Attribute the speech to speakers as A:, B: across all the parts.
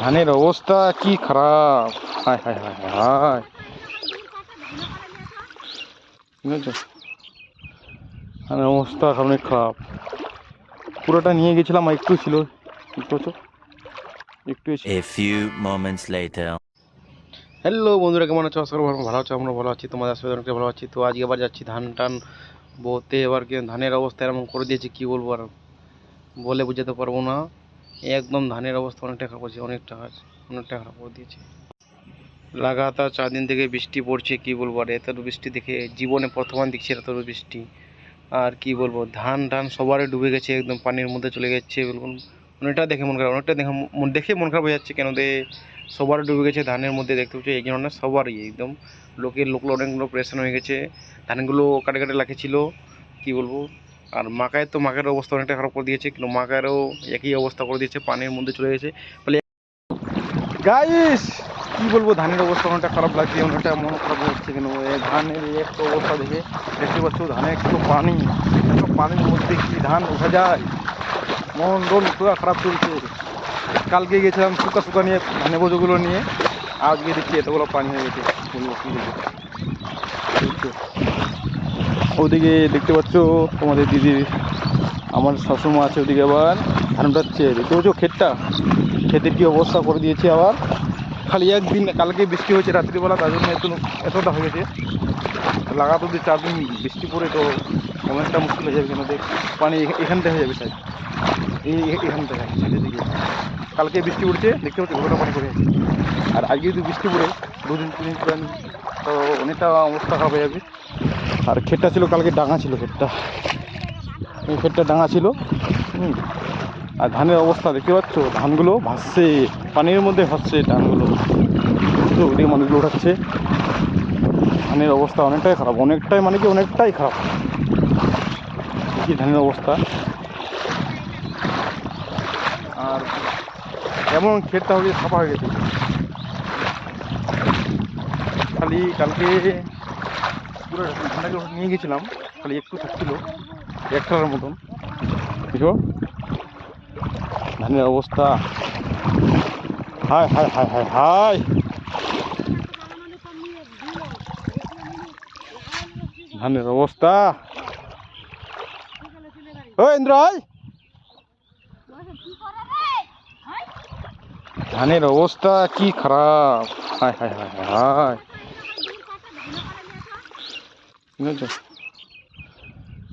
A: ধানের অবস্থা কি খারাপ? হায় হায় হায় হায় হায়। ধানের অবস্থা অনেক খারাপ। পুরোটা নিয়ে গেছিলাম আর একটু ছিল। একটু হ্যালো বন্ধুরা কেমন আছো? আশা করি ভালো ভালো আছো আমরা ভালো আছি তোমাদের আসবে অনেকটা ভালো আছি। তো আজকে আবার যাচ্ছি ধান টান বোতে এবার কি ধানের অবস্থা এরকম করে দিয়েছে কি বলব আর বলে বোঝাতে পারব না। একদম ধানের অবস্থা অনেকটা খারাপ হয়েছে, অনেকটা অনেকটা খারাপ করে দিয়েছে। লাগাতার চার দিন থেকে বৃষ্টি পড়ছে, কি বলব? আর এত বৃষ্টি দেখে জীবনে প্রথমবার দেখছি এত বৃষ্টি। আর কি বলব? ধান টান সবারই ডুবে গেছে, একদম পানির মধ্যে চলে গেছে, বলুন। অনেকটা দেখে মন খারাপ, অনেকটা দেখে দেখে মন খারাপ হয়ে যাচ্ছে কেন দে সবার ডুবে গেছে, ধানের মধ্যে দেখতে পাচ্ছি এই জন্য সবারই একদম। লোকের, লোকগুলো অনেকগুলো প্রেশন হয়ে গেছে, ধানগুলো কাটে কাটে লাখেছিল কি বলব? আর মাকায় তো মাকের অবস্থা অনেকটা খারাপ করে দিয়েছে, কিন্তু মাকারও একই অবস্থা করে দিয়েছে, পানির মধ্যে চলে গেছে। বলে গাইস কি বলব, ধানের অবস্থা অনেকটা খারাপ লাগছে, অনেকটা মন খারাপ হচ্ছে এই ধানের একটা অবস্থা দেখে দেখতে পাচ্ছ, ধানে একটু পানি, এত পানির মধ্যে কি ধান উঠা যায়? মন টন পুরো খারাপ চলছে। কালকে গেছিলাম শুকা শুকা নিয়ে ধানে বোঝোগুলো নিয়ে, আজকে দেখছি এতগুলো পানি হয়ে গেছে। বলব, কি বলব? ওদিকে দেখতে পাচ্ছ তোমাদের দিদির, আমার শাশুমা আছে ওদিকে আবার ধান উঠাচ্ছে দেখতে পাচ্ছ ক্ষেতটা? ক্ষেতের কি অবস্থা করে দিয়েছে আবার? খালি একদিন, কালকে বৃষ্টি হয়েছে রাত্রিবেলা, তার জন্য এত এতটা হয়ে গেছে লাগাতো যদি চার দিন বৃষ্টি পড়ে তো অনেকটা মুশকিল হয়ে যাবে কেন দেখ? পানি এখ- এখানটা হয়ে যাবে সাইড। এই এখান থেকে দিকে। কালকে বৃষ্টি পড়ছে, দেখতে পাচ্ছি ঘোড়া পানি পড়ে আর আজকে যদি বৃষ্টি পড়ে, দুদিন তিন দিন তো অনেকটা অবস্থা খারাপ হয়ে যাবে। আর ক্ষেতটা ছিল, কালকে ডাঙা ছিল ক্ষেতটা। এই ক্ষেতটা ডাঙা ছিল, হুম। আর ধানের অবস্থা দেখতে পাচ্ছ, ধানগুলো ভাসছে, পানির মধ্যে ভাসছে ধানগুলো। ওদিকে মানুষগুলো উঠাচ্ছে। ধানের অবস্থা অনেকটাই খারাপ, অনেকটাই মানে কি, অনেকটাই খারাপ। কি ধানের অবস্থা। আর এমন ক্ষেতটা হয়ে সাফা হয়ে গেছে। খালি কালকে পুরো ধানটাকে নিয়ে গেছিলাম, খালি একটু থাকছিল একটার মতন। বুঝো ধানের অবস্থা। হায় হায় হায় হায় হায় ধানের অবস্থা। ও, ইন্দ্র। ধানের অবস্থা কি খারাপ। হায় হায় হায় হায় বুঝেছ?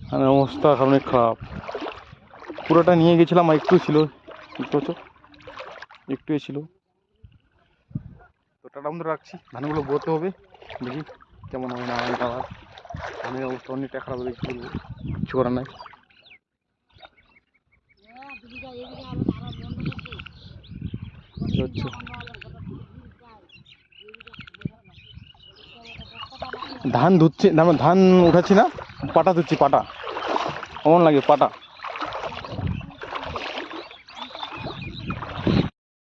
A: ধানের অবস্থা অনেক খারাপ। পুরোটা নিয়ে গেছিলাম আর একটু ছিল। একটু আছো? একটু ছিল। তো টাটা বন্ধু রাখছি। ধানগুলো বোতে হবে। দেখি কেমন হয় না আবার ধানের অবস্থা অনেকটা খারাপ হয়ে গেছে বলব? কিছু করার নাই। হচ্ছে? ধান ধুচ্ছি না ধান উঠাচ্ছি না পাটা ধুচ্ছি পাটা। কেমন লাগে পাটা?